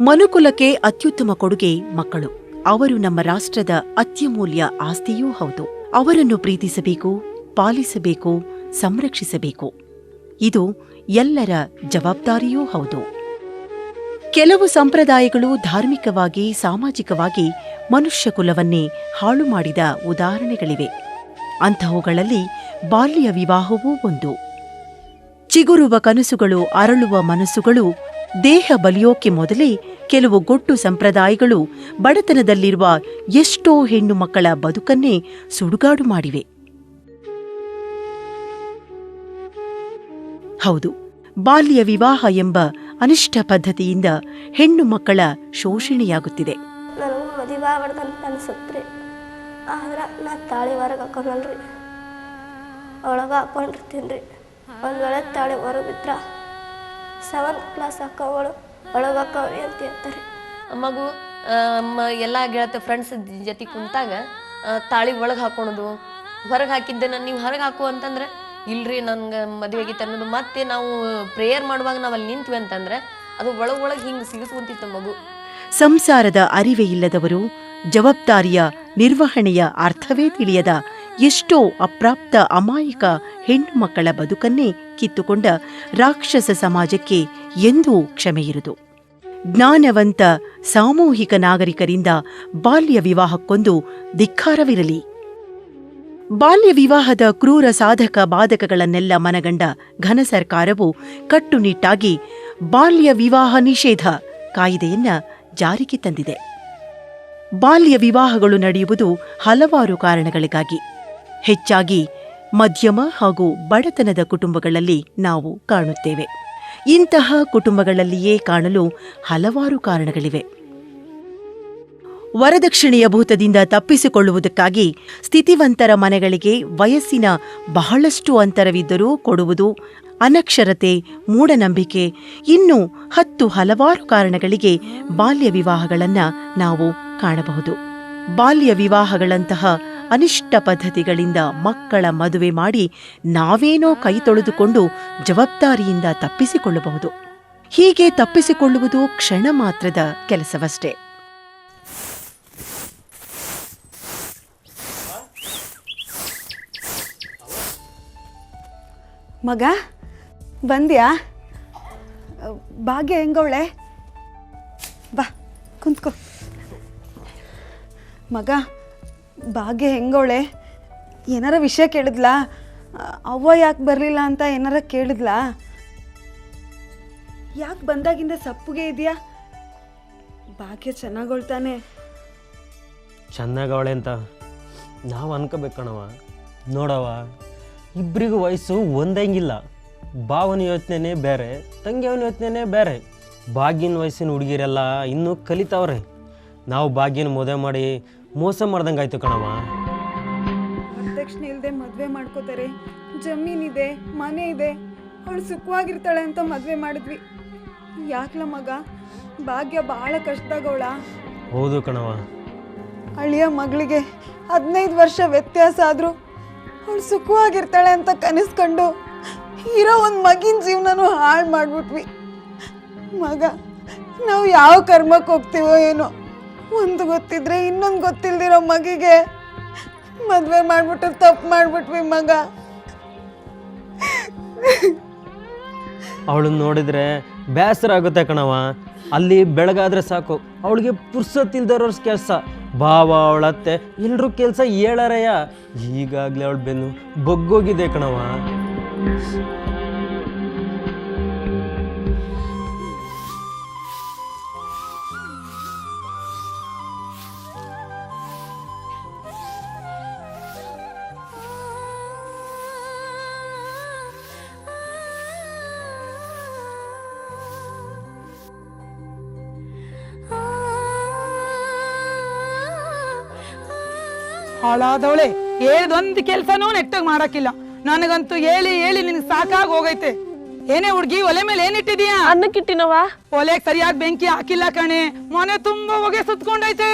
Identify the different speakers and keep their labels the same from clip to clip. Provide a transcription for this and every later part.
Speaker 1: ಮನುಕುಲಕ್ಕೆ ಅತ್ಯುತ್ತಮ ಕೊಡುಗೆ ಮಕ್ಕಳು. ಅವರು ನಮ್ಮ ರಾಷ್ಟ್ರದ ಅತ್ಯಮೂಲ್ಯ ಆಸ್ತಿಯೂ ಹೌದು. ಅವರನ್ನು ಪ್ರೀತಿಸಬೇಕು, ಪಾಲಿಸಬೇಕು, ಸಂರಕ್ಷಿಸಬೇಕು. ಇದು ಎಲ್ಲರ ಜವಾಬ್ದಾರಿಯೂ ಹೌದು. ಕೆಲವು ಸಂಪ್ರದಾಯಗಳು ಧಾರ್ಮಿಕವಾಗಿ, ಸಾಮಾಜಿಕವಾಗಿ ಮನುಷ್ಯ ಕುಲವನ್ನೇ ಹಾಳು ಮಾಡಿದ ಉದಾಹರಣೆಗಳಿವೆ. ಅಂತಹವುಗಳಲ್ಲಿ ಬಾಲ್ಯ ವಿವಾಹವೂ ಒಂದು. ಚಿಗುರುವ ಕನಸುಗಳು ಅರಳುವ ಮನಸ್ಸುಗಳು ದೇಹ ಬಲಿಯೋಕೆ ಮೊದಲೇ ಕೆಲವು ಗೊಟ್ಟು ಸಂಪ್ರದಾಯಗಳು ಬಡತನದಲ್ಲಿರುವ ಎಷ್ಟೋ ಹೆಣ್ಣು ಮಕ್ಕಳ ಬದುಕನ್ನೇ ಸುಡುಗಾಡು ಮಾಡಿವೆ. ಹೌದು, ಬಾಲ್ಯ ವಿವಾಹ ಎಂಬ ಅನಿಷ್ಟ ಪದ್ಧತಿಯಿಂದ ಹೆಣ್ಣು ಮಕ್ಕಳ ಶೋಷಣೆಯಾಗುತ್ತಿದೆ.
Speaker 2: ತಾಳಿ ಹೊರಗೆ ಹಾಕೊಳಲ್ರಿ ಒಳಗೆ ಹಾಕೊಂಡಿರ್ತೀನಿ ರೀ. ಒಂದು ವೇಳೆ ತಾಳಿ ಹೊರಗೆ ಬಿದ್ರ ಸೆವೆಂತ್ ಕ್ಲಾಸ್ ಅಕ್ಕವಳು ಒಳಗೆ ಹಾಕವ್ರಿ ಅಂತ ಹೇಳ್ತಾರೆ
Speaker 3: ಮಗು ಎಲ್ಲ ಗೆಳತಿ ಫ್ರೆಂಡ್ಸ್ ಜೊತೆ ಕುಂತಾಗ ತಾಳಿ ಒಳಗೆ ಹಾಕೊಳೋದು ಹೊರಗೆ ಹಾಕಿದ್ದನ್ನ ನೀವು ಹೊರಗೆ ಹಾಕು ಅಂತಂದ್ರೆ ಇಲ್ರಿ ನನ್ಗೆ ಮದುವೆ ಆಗಿತ್ತು ಅನ್ನೋದು. ಮತ್ತೆ ನಾವು ಪ್ರೇಯರ್ ಮಾಡುವಾಗ ನಾವು ಅಲ್ಲಿ ನಿಂತ್ವಿ ಅಂತಂದ್ರೆ ಅದು ಒಳಗೆ ಒಳಗೆ ಹಿಂಗೆ ಸಿಗಿಸ್ಕೊಂತಿತ್ತು ಮಗು.
Speaker 1: ಸಂಸಾರದ ಅರಿವೇ ಇಲ್ಲದವರು ಜವಾಬ್ದಾರಿಯ ನಿರ್ವಹಣೆಯ ಅರ್ಥವೇ ತಿಳಿಯದ ಎಷ್ಟೋ ಅಪ್ರಾಪ್ತ ಅಮಾಯಕ ಹೆಣ್ಣು ಮಕ್ಕಳ ಬದುಕನ್ನೇ ಕಿತ್ತುಕೊಂಡ ರಾಕ್ಷಸ ಸಮಾಜಕ್ಕೆ ಎಂದೂ ಕ್ಷಮೆಯಿರದು. ಜ್ಞಾನವಂತ ಸಾಮೂಹಿಕ ನಾಗರಿಕರಿಂದ ಬಾಲ್ಯ ವಿವಾಹಕ್ಕೊಂದು ಧಿಕ್ಕಾರವಿರಲಿ. ಬಾಲ್ಯ ವಿವಾಹದ ಕ್ರೂರ ಸಾಧಕ ಬಾಧಕಗಳನ್ನೆಲ್ಲ ಮನಗಂಡ ಘನ ಸರ್ಕಾರವು ಕಟ್ಟುನಿಟ್ಟಾಗಿ ಬಾಲ್ಯ ವಿವಾಹ ನಿಷೇಧ ಕಾಯಿದೆಯನ್ನ ಜಾರಿಗೆ ತಂದಿದೆ. ಬಾಲ್ಯ ವಿವಾಹಗಳು ನಡೆಯುವುದು ಹಲವಾರು ಕಾರಣಗಳಿಗಾಗಿ. ಹೆಚ್ಚಾಗಿ ಮಧ್ಯಮ ಹಾಗೂ ಬಡತನದ ಕುಟುಂಬಗಳಲ್ಲಿ ನಾವು ಕಾಣುತ್ತೇವೆ. ಇಂತಹ ಕುಟುಂಬಗಳಲ್ಲಿಯೇ ಕಾಣಲು ಹಲವಾರು ಕಾರಣಗಳಿವೆ. ವರದಕ್ಷಿಣೆಯ ಭೂತದಿಂದ ತಪ್ಪಿಸಿಕೊಳ್ಳುವುದಕ್ಕಾಗಿ ಸ್ಥಿತಿವಂತರ ಮನೆಗಳಿಗೆ ವಯಸ್ಸಿನ ಬಹಳಷ್ಟು ಅಂತರವಿದ್ದರೂ ಕೊಡುವುದು ಅನಕ್ಷರತೆ, ಮೂಢನಂಬಿಕೆ, ಇನ್ನೂ ಹತ್ತು ಹಲವಾರು ಕಾರಣಗಳಿಗೆ ಬಾಲ್ಯ ವಿವಾಹಗಳನ್ನು ನಾವು ಕಾಣಬಹುದು. ಬಾಲ್ಯ ವಿವಾಹಗಳಂತಹ ಅನಿಷ್ಟ ಪದ್ಧತಿಗಳಿಂದ ಮಕ್ಕಳ ಮದುವೆ ಮಾಡಿ ನಾವೇನೋ ಕೈ ತೊಳೆದುಕೊಂಡು ಜವಾಬ್ದಾರಿಯಿಂದ ತಪ್ಪಿಸಿಕೊಳ್ಳಬಹುದು. ಹೀಗೆ ತಪ್ಪಿಸಿಕೊಳ್ಳುವುದು ಕ್ಷಣ ಮಾತ್ರದ ಕೆಲಸವಷ್ಟೇ.
Speaker 4: ಮಗ, ಬಂದ್ಯಾ? ಭಾಗ್ಯ ಹೆಂಗವಳೆ? ಬಾ, ಕುಂತ್ಕೋ. ಮಗ ಭಾಗ್ಯ ಹೆಂಗೋಳೆ? ಏನಾರ ವಿಷಯ ಕೇಳಿದ್ಲಾ? ಅವ್ವ ಯಾಕೆ ಬರಲಿಲ್ಲ ಅಂತ ಏನಾರ ಕೇಳಿದ್ಲಾ? ಯಾಕೆ ಬಂದಾಗಿಂದ ಸಪ್ಪುಗೆ ಇದೆಯಾ? ಭಾಗ್ಯ ಚೆನ್ನಾಗೊಳ್ತಾನೆ.
Speaker 5: ಚೆನ್ನಾಗವಳೆ ಅಂತ ನಾವು ಅನ್ಕೋಬೇಕು ಕಣವ ನೋಡವ ಇಬ್ಬರಿಗೂ ವಯಸ್ಸು ಒಂದಂಗಿಲ್ಲ. ಭಾವನ ಯೋಚನೆನೇ ಬೇರೆ, ತಂಗಿಯವನ ಯೋಚನೆನೇ ಬೇರೆ. ಭಾಗ್ಯನ ವಯಸ್ಸಿನ ಹುಡುಗಿರೆಲ್ಲ ಇನ್ನೂ ಕಲಿತಾವ್ರೆ. ನಾವು ಭಾಗ್ಯನ ಮದುವೆ ಮಾಡಿ ಮೋಸ ಮಾಡ್ದಂಗೆ ಆಯ್ತು ಕಣವ
Speaker 4: ವರದಕ್ಷಿಣೆ ಇಲ್ಲದೆ ಮದುವೆ ಮಾಡ್ಕೋತಾರೆ. ಜಮೀನಿದೆ ಮನೆ ಇದೆ. ಅವಳು ಸುಖವಾಗಿರ್ತಾಳೆ ಅಂತ ಮದುವೆ ಮಾಡಿದ್ವಿ. ಯಾಕಲ ಮಗ? ಭಾಗ್ಯ ಭಾಳ ಕಷ್ಟದಾಗವಳ
Speaker 5: ಹೌದು ಕಣವ
Speaker 4: ಅಳಿಯ ಮಗಳಿಗೆ ಹದಿನೈದು ವರ್ಷ ವ್ಯತ್ಯಾಸ ಆದರೂ ಅವಳು ಸುಖವಾಗಿರ್ತಾಳೆ ಅಂತ ಕನಸ್ಕೊಂಡು ಇರೋ ಒಂದು ಮಗಿನ ಜೀವನನೂ ಹಾಳು ಮಾಡ್ಬಿಟ್ವಿ. ಮಗ ನಾವು ಯಾವ ಕರ್ಮಕ್ಕೆ ಹೋಗ್ತೀವೋ ಏನೋ. ಒಂದು ಗೊತ್ತಿದ್ರೆ ಇನ್ನೊಂದು ಗೊತ್ತಿಲ್ದಿರೋ ಮಗಿಗೆ ಮದುವೆ ಮಾಡ್ಬಿಟ್ಟು, ತಪ್ಪು ಮಾಡ್ಬಿಟ್ವಿ ಮಗ.
Speaker 5: ಅವಳನ್ನ ನೋಡಿದ್ರೆ ಬೇಸರ ಆಗುತ್ತೆ ಕಣವ ಅಲ್ಲಿ ಬೆಳಗಾದ್ರೆ ಸಾಕು. ಅವಳಿಗೆ ಪುರ್ಸೊತ್ತಿಲ್ದಿರೋರ್ ಕೆಲಸ. ಬಾವ ಅವಳತ್ತೆ ಎಲ್ಲರೂ ಕೆಲಸ ಹೇಳಾರಯ್ಯ ಈಗಾಗಲೇ ಅವಳು ಬೆನ್ನು ಬಗ್ಗೋಗಿದೆ ಕಣವ
Speaker 6: ಹಾಳಾದವಳೆ. ಹೇಳ್ದೊಂದು ಕೆಲ್ಸನೂ ನೆಟ್ಟಾಗಿ ಮಾಡಕ್ಕಿಲ್ಲ. ನನಗಂತೂ ಹೇಳಿ ಹೇಳಿ ನಿನ್ ಸಾಕಾಗಿ ಹೋಗೈತೆ. ಏನೇ ಹುಡ್ಗಿ ಒಲೆ ಮೇಲೆ ಏನಿಟ್ಟಿದ್ಯಾ
Speaker 3: ಅನ್ನಕ್ಕಿಟ್ಟಿನವ
Speaker 6: ಒಲೆ ಸರಿಯಾಗಿ ಬೆಂಕಿ ಹಾಕಿಲ್ಲ ಕಣೆ. ಮನೆ ತುಂಬಾ ಹೊಗೆ ಸುತ್ಕೊಂಡೈತೆ.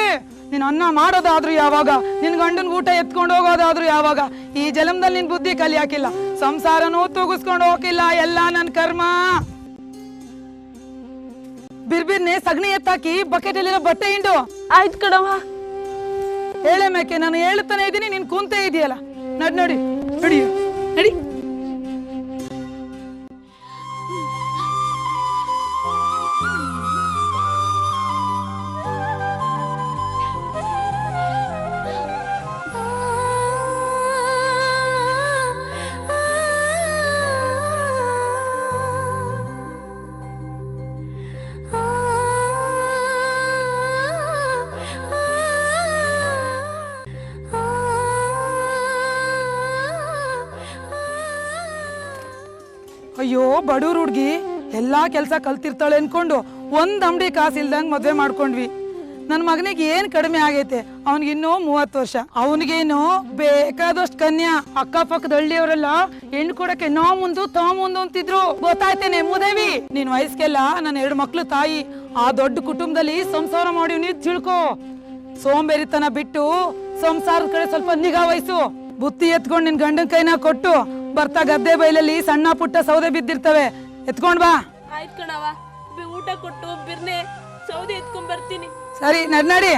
Speaker 6: ನೀನ್ ಅನ್ನ ಮಾಡೋದಾದ್ರೂ ಯಾವಾಗ ನಿನ್ ಗಂಡನ್ ಊಟ ಎತ್ಕೊಂಡು ಹೋಗೋದಾದ್ರೂ ಯಾವಾಗ ಈ ಜಲಮದಲ್ಲಿ ನಿನ್ ಬುದ್ಧಿ ಕಲಿಯಾಕಿಲ್ಲ. ಸಂಸಾರನೂ ತೂಗಿಸ್ಕೊಂಡು ಹೋಗಿಲ್ಲ ಎಲ್ಲ ನನ್ ಕರ್ಮ. ಬಿರ್ಬಿರ್ನೆ ಸಗಣಿ ಎತ್ತಾಕಿ ಬಕೆಟ್ ಅಲ್ಲಿರೋ ಬಟ್ಟೆ ಹಿಂಡು.
Speaker 7: ಆಯ್ತು ಕಣವ
Speaker 6: ಹೇಳೆ ಮೇಕೆ ನಾನು ಹೇಳ್ತಾನೆ ಇದ್ದೀನಿ ನೀನು ಕುಂತೆ ಇದೆಯಲ್ಲ. ನಡ್ ನೋಡಿ. ನಡಿ. ನಡಿ. ಬಡವ್ರ ಹುಡ್ಗಿ ಎಲ್ಲಾ ಕೆಲಸ ಕಲ್ತಿರ್ತಾಳೆ ಅನ್ಕೊಂಡು ಒಂದ್ ಅಂಗಡಿ ಕಾಸು ಇಲ್ದಂಗ್ ಮದ್ವೆ ಮಾಡ್ಕೊಂಡ್ವಿ. ನನ್ ಮಗನಿಗೆ ಏನ್ ಕಡಿಮೆ ಆಗೈತೆ? ಅವನಿಗಿನ್ನೂ ಮೂವತ್ತು ವರ್ಷ. ಅವನಿಗೇನು ಬೇಕಾದಷ್ಟು ಕನ್ಯಾ. ಅಕ್ಕಪಕ್ಕದ ಹಳ್ಳಿಯವರೆಲ್ಲ ಹೆಣ್ಣು ಕೊಡಕ್ಕೆ ನೋ ಮುಂದು ತೋ ಮುಂದು ಅಂತಿದ್ರು. ಗೊತ್ತಾಯ್ತೇನೆ, ಮುದೇವಿ? ನಿನ್ ವಯಸ್ಸಿಗೆಲ್ಲ ನನ್ನ ಎರಡು ಮಕ್ಳು ತಾಯಿ. ಆ ದೊಡ್ಡ ಕುಟುಂಬದಲ್ಲಿ ಸಂಸಾರ ಮಾಡಿವ್ನಿ ತಿಳ್ಕೊ. ಸೋಂಬೇರಿತನ ಬಿಟ್ಟು ಸಂಸಾರದ ಕಡೆ ಸ್ವಲ್ಪ ನಿಗಾ ವಹಿಸು. ಬುತ್ತಿ ಎತ್ಕೊಂಡು ನಿನ್ ಗಂಡನ ಕೈನ ಕೊಟ್ಟು ಬರ್ತಾ ಗದ್ದೆ ಬೈಲಲ್ಲಿ ಸಣ್ಣ ಪುಟ್ಟ ಸೌದೆ ಬಿದ್ದಿರ್ತವೆ. ಎತ್ಕೊಂಡ್ ಬಾ.
Speaker 7: ಆಯ್ತು ಕಣವ ಊಟ ಕೊಟ್ಟು ಬಿರ್ನೆ ಸೌದೆ ಎತ್ಕೊಂಡ್ ಬರ್ತೀನಿ.
Speaker 6: ಸರಿ ನಡ್ ನಡಿ.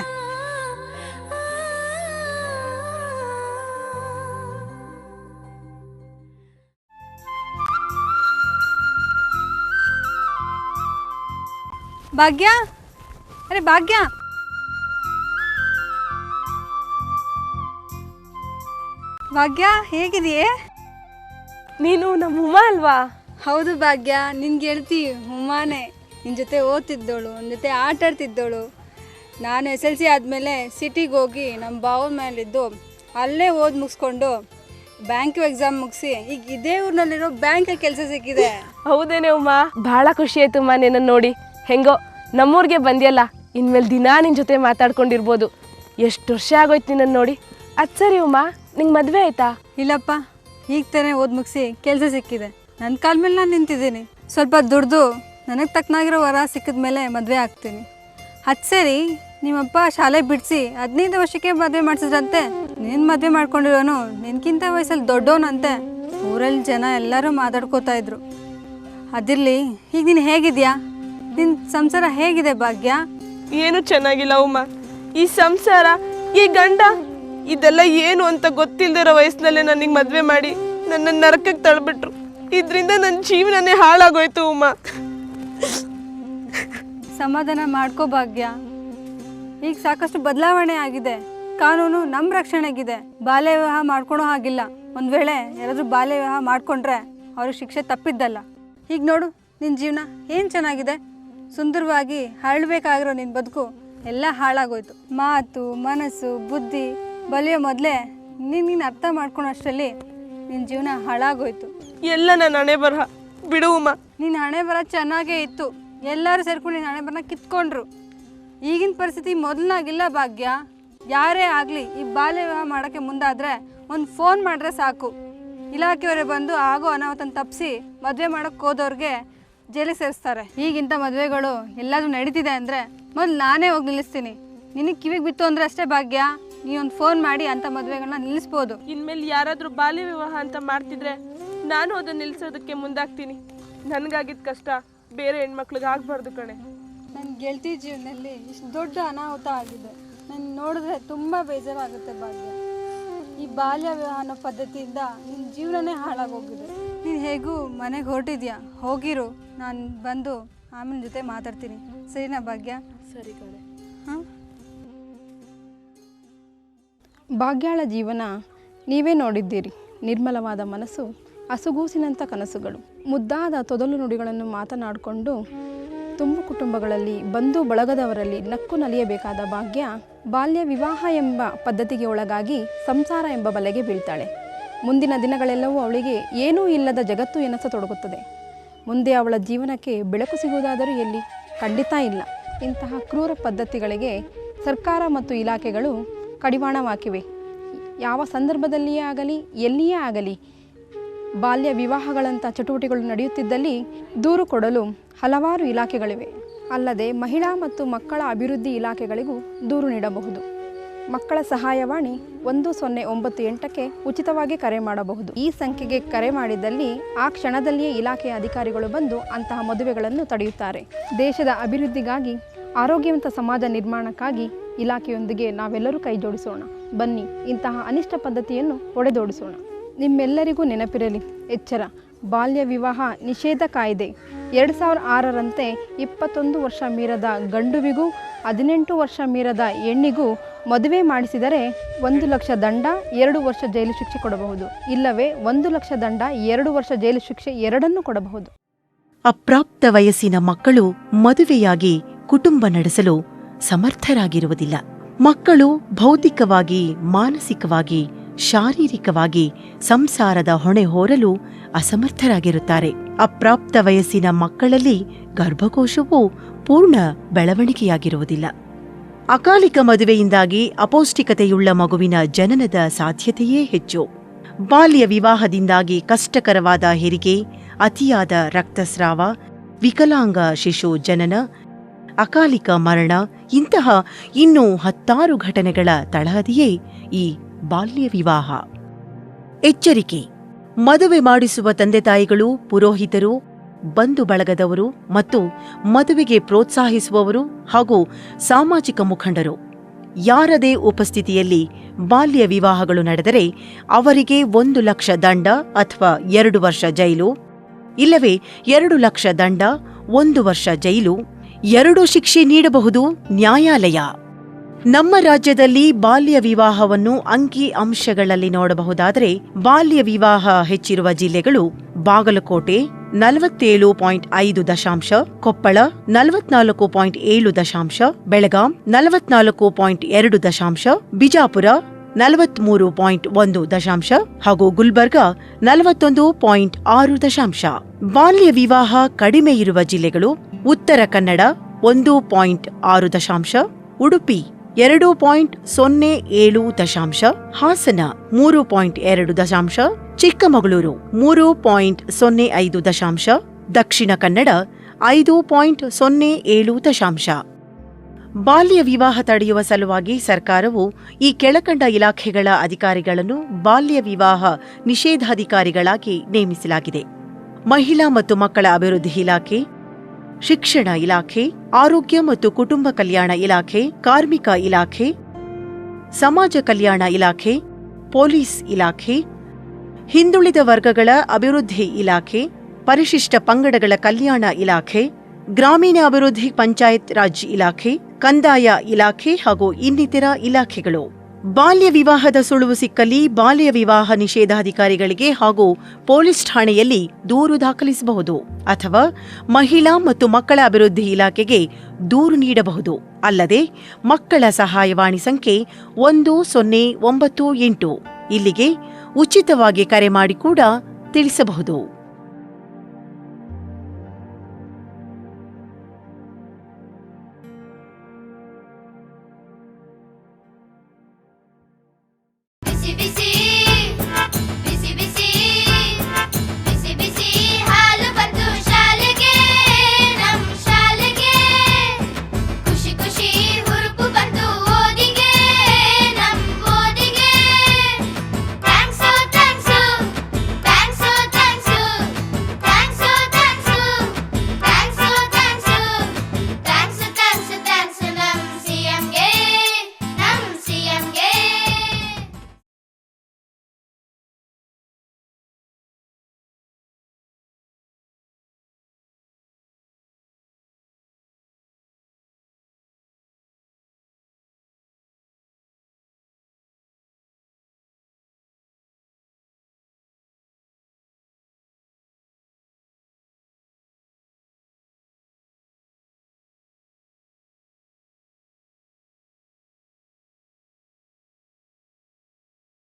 Speaker 8: ಭಾಗ್ಯ? ಅರೆ ಭಾಗ್ಯ? ಭಾಗ್ಯ ಹೇಗಿದೆಯೇ
Speaker 7: ನೀನು ನಮ್ಮ ಉಮ ಅಲ್ವಾ?
Speaker 8: ಹೌದು ಭಾಗ್ಯ ನಿನ್ ಗೆಳತಿ ಉಮಾನೆ ನಿನ್ನ ಜೊತೆ ಓದ್ತಿದ್ದೋಳು ನನ್ನ ಜೊತೆ ಆಟ ಆಡ್ತಿದ್ದೋಳು ನಾನು ಎಸ್ ಎಲ್ ಸಿ ಆದಮೇಲೆ ಸಿಟಿಗೆ ಹೋಗಿ ನಮ್ಮ ಬಾವನ ಮೇಲಿದ್ದು ಅಲ್ಲೇ ಓದಿ ಮುಗಿಸ್ಕೊಂಡು ಬ್ಯಾಂಕು ಎಕ್ಸಾಮ್ ಮುಗಿಸಿ ಈಗ ಇದೇ ಊರಿನಲ್ಲಿರೋ ಬ್ಯಾಂಕ್ ಕೆಲಸ ಸಿಕ್ಕಿದೆ.
Speaker 7: ಹೌದೇನೆ ಉಮ್ಮ ಬಹಳ ಖುಷಿ ಆಯ್ತು ಉಮ್ಮ ನಿನ್ನ ನೋಡಿ. ಹೆಂಗೋ ನಮ್ಮೂರಿಗೆ ಬಂದಿಯಲ್ಲ ಇನ್ಮೇಲೆ ದಿನಾ ನಿನ್ ಜೊತೆ ಮಾತಾಡ್ಕೊಂಡಿರ್ಬೋದು. ಎಷ್ಟು ವರ್ಷ ಆಗೋಯ್ತು ನಿನ್ನನ್ನು ನೋಡಿ. ಅದು ಸರಿ ಉಮ್ಮ ನಿಂಗೆ ಮದುವೆ ಆಯ್ತಾ?
Speaker 8: ಇಲ್ಲಪ್ಪ ಈಗ ತಾನೇ ಓದ್ ಮುಗಿಸಿ ಕೆಲಸ ಸಿಕ್ಕಿದೆ. ನನ್ನ ಕಾಲ ಮೇಲೆ ನಾನು ನಿಂತಿದ್ದೀನಿ. ಸ್ವಲ್ಪ ದುಡ್ದು ನನಗೆ ತಕ್ಕನಾಗಿರೋ ವರ ಸಿಕ್ಕಿದ ಮೇಲೆ ಮದುವೆ ಆಗ್ತೀನಿ. ಹತ್ತು ಸೇರಿ ನಿಮ್ಮಪ್ಪ ಶಾಲೆ ಬಿಡಿಸಿ ಹದಿನೈದು ವರ್ಷಕ್ಕೆ ಮದುವೆ ಮಾಡಿಸಿದ್ರಂತೆ. ನೀನು ಮದುವೆ ಮಾಡ್ಕೊಂಡಿರೋನು ನಿನ್ಗಿಂತ ವಯಸ್ಸಲ್ಲಿ ದೊಡ್ಡವನಂತೆ ಊರಲ್ಲಿ ಜನ ಎಲ್ಲರೂ ಮಾತಾಡ್ಕೋತಾ ಇದ್ರು. ಅದಿರಲಿ, ಈಗ ನೀನು ಹೇಗಿದ್ಯಾ? ನಿನ್ನ ಸಂಸಾರ ಹೇಗಿದೆ ಭಾಗ್ಯ?
Speaker 7: ಏನು ಚೆನ್ನಾಗಿಲ್ಲ ಉಮ್ಮ ಈ ಸಂಸಾರ, ಈ ಗಂಡ ಇದೆಲ್ಲ ಏನು ಅಂತ ಗೊತ್ತಿಲ್ದಿರೋ ವಯಸ್ಸಿನಲ್ಲೇ ನನಗೆ ಮದುವೆ ಮಾಡಿ ನನ್ನ ನರಕಕ್ಕೆ ತಳ್ಬಿಟ್ರು. ಇದರಿಂದ ನನ್ನ ಜೀವನನೇ ಹಾಳಾಗೋಯ್ತು ಉಮ್ಮ
Speaker 8: ಸಮಾಧಾನ ಮಾಡ್ಕೋ ಭಾಗ್ಯ. ಈಗ ಸಾಕಷ್ಟು ಬದಲಾವಣೆ ಆಗಿದೆ. ಕಾನೂನು ನಮ್ಮ ರಕ್ಷಣೆಗಿದೆ. ಬಾಲ್ಯ ವಿವಾಹ ಮಾಡ್ಕೊಳೋ ಹಾಗಿಲ್ಲ. ಒಂದು ವೇಳೆ ಯಾರಾದರೂ ಬಾಲ್ಯ ವಿವಾಹ ಮಾಡಿಕೊಂಡ್ರೆ ಅವ್ರಿಗೆ ಶಿಕ್ಷೆ ತಪ್ಪಿದ್ದಲ್ಲ. ಈಗ ನೋಡು ನಿನ್ನ ಜೀವನ ಏನು ಚೆನ್ನಾಗಿದೆ? ಸುಂದರವಾಗಿ ಹರಳಬೇಕಾಗಿರೋ ನಿನ್ನ ಬದುಕು ಎಲ್ಲ ಹಾಳಾಗೋಯ್ತು. ಮಾತು, ಮನಸ್ಸು, ಬುದ್ಧಿ ಬಲಿಯೋ ಮೊದಲೇ ನೀನು ನೀನು ಅರ್ಥ ಮಾಡ್ಕೊಳೋಷ್ಟರಲ್ಲಿ ನಿನ್ನ ಜೀವನ ಹಾಳಾಗೋಯ್ತು.
Speaker 7: ಎಲ್ಲ ನನ್ನ ಹಣೆ ಬರಹ. ಬಿಡು ಉಮ್ಮ
Speaker 8: ನಿನ್ನ ಹಣೆ ಬರ ಚೆನ್ನಾಗೇ ಇತ್ತು. ಎಲ್ಲರೂ ಸೇರ್ಕೊಂಡು ನಿನ್ನ ಹಣೆ ಬರನ ಕಿತ್ಕೊಂಡ್ರು. ಈಗಿನ ಪರಿಸ್ಥಿತಿ ಮೊದಲನಾಗಿಲ್ಲ ಭಾಗ್ಯ. ಯಾರೇ ಆಗಲಿ ಈ ಬಾಲ್ಯ ವಿವಾಹ ಮಾಡೋಕ್ಕೆ ಮುಂದಾದರೆ ಒಂದು ಫೋನ್ ಮಾಡಿದ್ರೆ ಸಾಕು. ಇಲಾಖೆಯವರೇ ಬಂದು ಆಗೋ ಅನಾಹುತನ ತಪ್ಪಿಸಿ ಮದುವೆ ಮಾಡೋಕ್ಕೆ ಹೋದವ್ರಿಗೆ ಜೈಲಿಗೆ ಸೇರಿಸ್ತಾರೆ. ಈಗಿಂಥ ಮದುವೆಗಳು ಎಲ್ಲಾದರೂ ನಡೀತಿದೆ ಅಂದರೆ ಮೊದಲು ನಾನೇ ಹೋಗಿ ನಿಲ್ಲಿಸ್ತೀನಿ. ನಿನಗೆ ಕಿವಿಗೆ ಬಿತ್ತು ಅಂದರೆ ಅಷ್ಟೇ ಭಾಗ್ಯ. ನೀ ಒಂದು ಫೋನ್ ಮಾಡಿ ಅಂಥ ಮದುವೆಗಳನ್ನ ನಿಲ್ಲಿಸ್ಬೋದು.
Speaker 7: ಇನ್ಮೇಲೆ ಯಾರಾದರೂ ಬಾಲ್ಯ ವಿವಾಹ ಅಂತ ಮಾಡ್ತಿದ್ರೆ ನಾನು ಅದನ್ನ ನಿಲ್ಸೋದಕ್ಕೆ ಮುಂದಾಗ್ತೀನಿ. ನನಗಾಗಿದ್ದ ಕಷ್ಟ ಬೇರೆ ಹೆಣ್ಮಕ್ಳಿಗೆ ಆಗ್ಬಾರ್ದು ಕಣೆ.
Speaker 8: ನನ್ನ ಗೆಳತಿ ಜೀವನದಲ್ಲಿ ಇಷ್ಟು ದೊಡ್ಡ ಅನಾಹುತ ಆಗಿದೆ. ನಾನು ನೋಡಿದ್ರೆ ತುಂಬ ಬೇಜಾರಾಗುತ್ತೆ ಭಾಗ್ಯ. ಈ ಬಾಲ್ಯ ವಿವಾಹ ಅನ್ನೋ ಪದ್ಧತಿಯಿಂದ ನಿನ್ನ ಜೀವನನೇ ಹಾಳಾಗೋಗಿದೆ. ನೀನು ಹೇಗೂ ಮನೆಗೆ ಹೊರಟಿದ್ಯಾ? ಹೋಗಿರು. ನಾನು ಬಂದು ಆಮೇಲೆ ಜೊತೆ ಮಾತಾಡ್ತೀನಿ. ಸರಿನಾ ಭಾಗ್ಯ?
Speaker 7: ಸರಿ ಕಣೆ.
Speaker 9: ಭಾಗ್ಯಾಳ ಜೀವನ ನೀವೇ ನೋಡಿದ್ದೀರಿ. ನಿರ್ಮಲವಾದ ಮನಸ್ಸು, ಹಸುಗೂಸಿನಂಥ ಕನಸುಗಳು. ಮುದ್ದಾದ ತೊದಲು ನುಡಿಗಳನ್ನು ಮಾತನಾಡಿಕೊಂಡು ತುಂಬು ಕುಟುಂಬಗಳಲ್ಲಿ, ಬಂಧು ಬಳಗದವರಲ್ಲಿ ನಕ್ಕು ನಲಿಯಬೇಕಾದ ಭಾಗ್ಯ ಬಾಲ್ಯ ವಿವಾಹ ಎಂಬ ಪದ್ಧತಿಗೆ ಒಳಗಾಗಿ ಸಂಸಾರ ಎಂಬ ಬಲೆಗೆ ಬೀಳ್ತಾಳೆ. ಮುಂದಿನ ದಿನಗಳೆಲ್ಲವೂ ಅವಳಿಗೆ ಏನೂ ಇಲ್ಲದ ಜಗತ್ತು ಎನಿಸತೊಡಗುತ್ತದೆ. ಮುಂದೆ ಅವಳ ಜೀವನಕ್ಕೆ ಬೆಳಕು ಸಿಗುವುದಾದರೂ ಎಲ್ಲಿ? ಖಂಡಿತ ಇಲ್ಲ. ಇಂತಹ ಕ್ರೂರ ಪದ್ಧತಿಗಳಿಗೆ ಸರ್ಕಾರ ಮತ್ತು ಇಲಾಖೆಗಳು ಕಡಿವಾಣವಾಕಿವೆ ಯಾವ ಸಂದರ್ಭದಲ್ಲಿಯೇ ಆಗಲಿ, ಎಲ್ಲಿಯೇ ಆಗಲಿ, ಬಾಲ್ಯ ವಿವಾಹಗಳಂಥ ಚಟುವಟಿಕೆಗಳು ನಡೆಯುತ್ತಿದ್ದಲ್ಲಿ ದೂರು ಕೊಡಲು ಹಲವಾರು ಇಲಾಖೆಗಳಿವೆ. ಅಲ್ಲದೆ ಮಹಿಳಾ ಮತ್ತು ಮಕ್ಕಳ ಅಭಿವೃದ್ಧಿ ಇಲಾಖೆಗಳಿಗೂ ದೂರು ನೀಡಬಹುದು. ಮಕ್ಕಳ ಸಹಾಯವಾಣಿ
Speaker 8: ಒಂದು ಸೊನ್ನೆ ಒಂಬತ್ತು ಎಂಟಕ್ಕೆ ಉಚಿತವಾಗಿ ಕರೆ ಮಾಡಬಹುದು. ಈ ಸಂಖ್ಯೆಗೆ ಕರೆ ಮಾಡಿದಲ್ಲಿ ಆ ಕ್ಷಣದಲ್ಲಿಯೇ ಇಲಾಖೆಯ ಅಧಿಕಾರಿಗಳು ಬಂದು ಅಂತಹ ಮದುವೆಗಳನ್ನು ತಡೆಯುತ್ತಾರೆ. ದೇಶದ ಅಭಿವೃದ್ಧಿಗಾಗಿ, ಆರೋಗ್ಯವಂತ ಸಮಾಜ ನಿರ್ಮಾಣಕ್ಕಾಗಿ ಇಲಾಖೆಯೊಂದಿಗೆ ನಾವೆಲ್ಲರೂ ಕೈ ಜೋಡಿಸೋಣ ಬನ್ನಿ, ಇಂತಹ ಅನಿಷ್ಟ ಪದ್ಧತಿಯನ್ನು ಒಡೆದೋಡಿಸೋಣ. ನಿಮ್ಮೆಲ್ಲರಿಗೂ ನೆನಪಿರಲಿ, ಎಚ್ಚರ. ಬಾಲ್ಯ ವಿವಾಹ ನಿಷೇಧ ಕಾಯ್ದೆ. ಎರಡು ಸಾವಿರ ಆರರಂತೆ ಇಪ್ಪತ್ತೊಂದು ವರ್ಷ ಮೀರದ ಗಂಡುವಿಗೂ, ಹದಿನೆಂಟು ವರ್ಷ ಮೀರದ ಹೆಣ್ಣಿಗೂ ಮದುವೆ ಮಾಡಿಸಿದರೆ ಒಂದು ಲಕ್ಷ ದಂಡ, ಎರಡು ವರ್ಷ ಜೈಲು ಶಿಕ್ಷೆ ಕೊಡಬಹುದು. ಇಲ್ಲವೇ, ಒಂದು ಲಕ್ಷ ದಂಡ, ಎರಡು ವರ್ಷ ಜೈಲು ಶಿಕ್ಷೆ ಎರಡನ್ನು ಕೊಡಬಹುದು.
Speaker 1: ಅಪ್ರಾಪ್ತ ವಯಸ್ಸಿನ ಮಕ್ಕಳು ಮದುವೆಯಾಗಿ ಕುಟುಂಬ ನಡೆಸಲು ಸಮರ್ಥರಾಗಿರುವುದಿಲ್ಲ. ಮಕ್ಕಳು ಭೌತಿಕವಾಗಿ, ಮಾನಸಿಕವಾಗಿ, ಶಾರೀರಿಕವಾಗಿ ಸಂಸಾರದ ಹೊಣೆ ಹೊರಲು ಅಸಮರ್ಥರಾಗಿರುತ್ತಾರೆ. ಅಪ್ರಾಪ್ತ ವಯಸ್ಸಿನ ಮಕ್ಕಳಲ್ಲಿ ಗರ್ಭಕೋಶವು ಪೂರ್ಣ ಬೆಳವಣಿಗೆಯಾಗಿರುವುದಿಲ್ಲ. ಅಕಾಲಿಕ ಮದುವೆಯಿಂದಾಗಿ ಅಪೌಷ್ಟಿಕತೆಯುಳ್ಳ ಮಗುವಿನ ಜನನದ ಸಾಧ್ಯತೆಯೇ ಹೆಚ್ಚು. ಬಾಲ್ಯ ವಿವಾಹದಿಂದಾಗಿ ಕಷ್ಟಕರವಾದ ಹೆರಿಗೆ, ಅತಿಯಾದ ರಕ್ತಸ್ರಾವ, ವಿಕಲಾಂಗ ಶಿಶು ಜನನ ಅಕಾಲಿಕ ಮರಣ, ಇಂತಹ ಇನ್ನೂ ಹತ್ತಾರು ಘಟನೆಗಳ ತಳಹದಿಯೇ ಈ ಬಾಲ್ಯ ವಿವಾಹ. ಎಚ್ಚರಿಕೆ. ಮದುವೆ ಮಾಡಿಸುವ ತಂದೆ ತಾಯಿಗಳು, ಪುರೋಹಿತರು, ಬಂಧು ಬಳಗದವರು ಮತ್ತು ಮದುವೆಗೆ ಪ್ರೋತ್ಸಾಹಿಸುವವರು ಹಾಗೂ ಸಾಮಾಜಿಕ ಮುಖಂಡರು. ಯಾರದೇ ಉಪಸ್ಥಿತಿಯಲ್ಲಿ ಬಾಲ್ಯ ವಿವಾಹಗಳು ನಡೆದರೆ ಅವರಿಗೆ ಒಂದು ಲಕ್ಷ ದಂಡ ಅಥವಾ ಎರಡು ವರ್ಷ ಜೈಲು, ಇಲ್ಲವೇ ಎರಡು ಲಕ್ಷ ದಂಡ, ಒಂದು ವರ್ಷ ಜೈಲು ಎರಡು ಶಿಕ್ಷೆ ನೀಡಬಹುದು ನ್ಯಾಯಾಲಯ. ನಮ್ಮ ರಾಜ್ಯದಲ್ಲಿ ಬಾಲ್ಯ ವಿವಾಹವನ್ನು ಅಂಕಿ ಅಂಶಗಳಲ್ಲಿ ನೋಡಬಹುದಾದರೆ ಬಾಲ್ಯ ವಿವಾಹ ಹೆಚ್ಚಿರುವ ಜಿಲ್ಲೆಗಳು ಬಾಗಲಕೋಟೆ ನಲವತ್ತೇಳು ಪಾಯಿಂಟ್ ಐದು ದಶಾಂಶ, ಕೊಪ್ಪಳ ನಲವತ್ನಾಲ್ಕು ಪಾಯಿಂಟ್ ಏಳು ದಶಾಂಶ, ಬೆಳಗಾಂ ನಲವತ್ನಾಲ್ಕು ಪಾಯಿಂಟ್ ಎರಡು ದಶಾಂಶ, ಬಿಜಾಪುರ ನಲವತ್ಮೂರು ಪಾಯಿಂಟ್ ಒಂದು ದಶಾಂಶ ಹಾಗೂ ಗುಲ್ಬರ್ಗ ನಲವತ್ತೊಂದು ಪಾಯಿಂಟ್ ಆರು ದಶಾಂಶ. ಬಾಲ್ಯ ವಿವಾಹ ಕಡಿಮೆ ಇರುವ ಜಿಲ್ಲೆಗಳು ಉತ್ತರ ಕನ್ನಡ ಒಂದು ಪಾಯಿಂಟ್ ಆರು ದಶಾಂಶ, ಉಡುಪಿ ಎರಡು ಪಾಯಿಂಟ್ ಸೊನ್ನೆ ಏಳು ದಶಾಂಶ, ಹಾಸನ ಮೂರು ಪಾಯಿಂಟ್ ಎರಡು ದಶಾಂಶ, ಚಿಕ್ಕಮಗಳೂರು ಮೂರು ಪಾಯಿಂಟ್ ಸೊನ್ನೆ ಐದು ದಶಾಂಶ, ದಕ್ಷಿಣ ಕನ್ನಡ ಐದು ಪಾಯಿಂಟ್ ಸೊನ್ನೆ ಏಳು ದಶಾಂಶ. ಬಾಲ್ಯ ವಿವಾಹ ತಡೆಯುವ ಸಲುವಾಗಿ ಸರ್ಕಾರವು ಈ ಕೆಳಕಂಡ ಇಲಾಖೆಗಳ ಅಧಿಕಾರಿಗಳನ್ನು ಬಾಲ್ಯ ವಿವಾಹ ನಿಷೇಧಾಧಿಕಾರಿಗಳಾಗಿ ನೇಮಿಸಲಾಗಿದೆ. ಮಹಿಳಾ ಮತ್ತು ಮಕ್ಕಳ ಅಭಿವೃದ್ಧಿ ಇಲಾಖೆ, ಶಿಕ್ಷಣ ಇಲಾಖೆ, ಆರೋಗ್ಯ ಮತ್ತು ಕುಟುಂಬ ಕಲ್ಯಾಣ ಇಲಾಖೆ, ಕಾರ್ಮಿಕ ಇಲಾಖೆ, ಸಮಾಜ ಕಲ್ಯಾಣ ಇಲಾಖೆ, ಪೊಲೀಸ್ ಇಲಾಖೆ, ಹಿಂದುಳಿದ ವರ್ಗಗಳ ಅಭಿವೃದ್ಧಿ ಇಲಾಖೆ, ಪರಿಶಿಷ್ಟ ಪಂಗಡಗಳ ಕಲ್ಯಾಣ ಇಲಾಖೆ, ಗ್ರಾಮೀಣ ಅಭಿವೃದ್ಧಿ ಪಂಚಾಯತ್ ರಾಜ್ ಇಲಾಖೆ, ಕಂದಾಯ ಇಲಾಖೆ ಹಾಗೂ ಇನ್ನಿತರ ಇಲಾಖೆಗಳು. ಬಾಲ್ಯ ವಿವಾಹದ ಸುಳುವು ಸಿಕ್ಕಲ್ಲಿ ಬಾಲ್ಯ ವಿವಾಹ ನಿಷೇಧಾಧಿಕಾರಿಗಳಿಗೆ ಹಾಗೂ ಪೊಲೀಸ್ ಠಾಣೆಯಲ್ಲಿ ದೂರು ದಾಖಲಿಸಬಹುದು ಅಥವಾ ಮಹಿಳಾ ಮತ್ತು ಮಕ್ಕಳ ಅಭಿವೃದ್ಧಿ ಇಲಾಖೆಗೆ ದೂರು ನೀಡಬಹುದು. ಅಲ್ಲದೆ, ಮಕ್ಕಳ ಸಹಾಯವಾಣಿ ಸಂಖ್ಯೆ ಒಂದು ಸೊನ್ನೆ ಒಂಬತ್ತು ಎಂಟು ಇಲ್ಲಿಗೆ ಉಚಿತವಾಗಿ ಕರೆ ಮಾಡಿ ಕೂಡ ತಿಳಿಸಬಹುದು.